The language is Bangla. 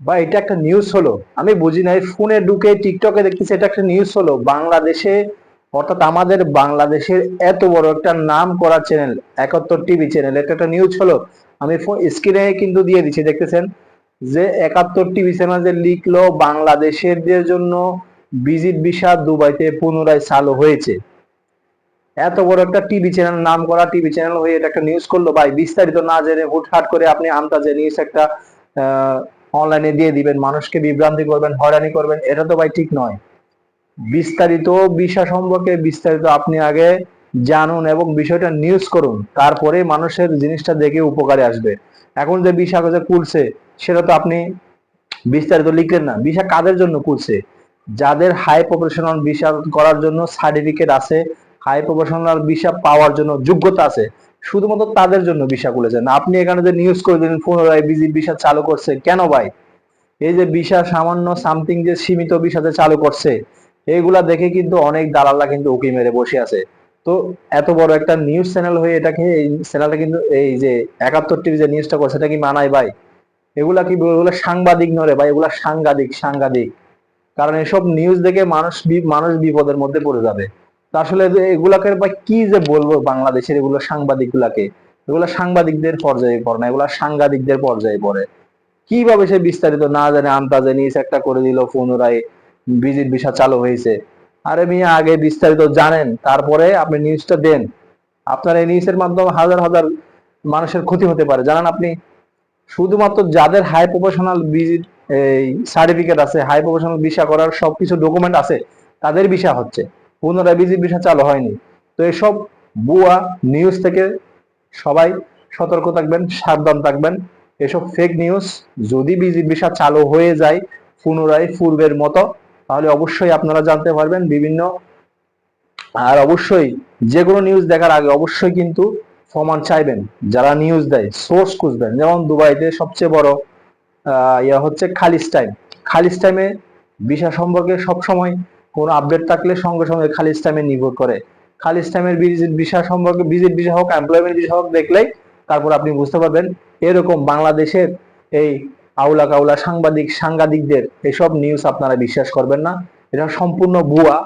বা এটা একটা নিউজ হলো। আমি বুঝি নাই, ফোনে ঢুকে টিকটকে দেখতেছি এটা একটা নিউজ হলো। বাংলাদেশে, অর্থাৎ আমাদের বাংলাদেশের এত বড় একটা নাম করা চ্যানেল একাত্তর টিভি চ্যানেল এটা একটা নিউজ হলো। আমি স্ক্রিনে কিন্তু দিয়ে দিচ্ছি, দেখতেছেন? যে একাত্তর টিভি চ্যানেল যে লিখলো, বাংলাদেশের জন্য ভিজিট ভিসা দুবাইতে পুনরায় চালু হয়েছে। এত বড় একটা টিভি চ্যানেল নাম করা টিভি চ্যানেল হয়ে এটা একটা নিউজ করল। ভাই, বিস্তারিত না জেনে হুটহাট করে আপনি আমতাজে নিউজ একটা অনলাইনে দিয়ে দিবেন, মানুষকে বিভ্রান্তি করবেন, হয়রানি করবেন, এটা তো ভাই ঠিক নয়। বিস্তারিত বিষয় সম্পর্কে বিস্তারিত আপনি আগে জানুন এবং বিষয়টা নিউজ করুন, তারপরে মানুষের জিনিসটা দেখে উপকারে আসবে। এখন যে বিষয় কাগজে খুলছে, সেটা তো আপনি বিস্তারিত লিখলেন না। ভিসা কাদের জন্য কুলছে যাদের হাই প্রফেশনাল ভিসা করার জন্য সার্টিফিকেট আছে হাই প্রফেশনাল ভিসা পাওয়ার জন্য যোগ্যতা আছে। শুধুমাত্র তাদের জন্য ভিসা খুলেছেন আপনি এখানে যে নিউজ করে দিলেন, পুনরায় বিজি ভিসা চালু করছে, কেন ভাই? এই যে ভিসা সামান্য সামথিং যে সীমিত ভিসাতে চালু করছে এইগুলা দেখে কিন্তু অনেক দালালরা কিন্তু উকি মেরে বসে আছে। তো এত বড় একটা নিউজ চ্যানেল হয়ে এটাকে, এই চ্যানেলটা কিন্তু এই যে একাত্তর টিভি যে নিউজটা করছে, এটা কি মানায় ভাই? এগুলা কি এগুলো সাংবাদিক নরে ভাই, এগুলা সাংবাদিক সাংবাদিক কারণ এসব নিউজ দেখে মানুষ মানুষ বিপদের মধ্যে পড়ে যাবে। আসলে এগুলাকে বা কি যে বলব বাংলাদেশের এগুলো সাংবাদিক গুলাকে এগুলো সাংবাদিকদের পর্যায়ে পড়ে না, এগুলা সাংবাদিকদের পর্যায়ে পড়ে। কীভাবে সে বিস্তারিত না জানে আমতাজে নিউজ একটা করে দিল, পুনরায় ভিজিট ভিসা চালু হয়েছে। আরে মিয়া, আগে বিস্তারিত জানেন, তারপরে আপনি নিউজটা দেন। আপনার এই নিউজের মাধ্যমে হাজার হাজার মানুষের ক্ষতি হতে পারে। জানেন আপনি, শুধুমাত্র যাদের হাই প্রফেশনাল ভিজিট এই সার্টিফিকেট আছে হাই প্রফেশনাল ভিসা করার সবকিছু ডকুমেন্ট আছে, তাদের ভিসা হচ্ছে। পুনরায় ভিজিট ভিসা চালু হয়নি। তো এসব বুয়া নিউজ থেকে সবাই সতর্ক থাকবেন, সাবধান থাকবেন। এসব ফেক নিউজ যদি ভিজিট ভিসা চালু হয়ে যায় পুনরায় পূর্বের মতো, তাহলে অবশ্যই আপনারা জানতে পারবেন বিভিন্ন। আর অবশ্যই যে কোনো নিউজ দেখার আগে অবশ্যই কিন্তু প্রমাণ চাইবেন, যারা নিউজ দেয় সোর্স খুঁজবেন। যেমন দুবাইতে সবচেয়ে বড় ইয়া হচ্ছে খালিস টাইম খালিস টাইমে ভিসা সম্পর্কে সবসময় কোনো আপডেট থাকলে সঙ্গে সঙ্গে খালি টাইমে নির্ভর করে। খালি টাইমের ভিজিট ভিসা সম্পর্কে ভিজিট বিষয় হোক এমপ্লয়মেন্ট ভিসা হোক, দেখলেই তারপর আপনি বুঝতে পারবেন এরকম বাংলাদেশের এই আউলা কাউলা সাংবাদিক সাংবাদিকদের এসব নিউজ আপনারা বিশ্বাস করবেন না। এটা সম্পূর্ণ ভুয়া।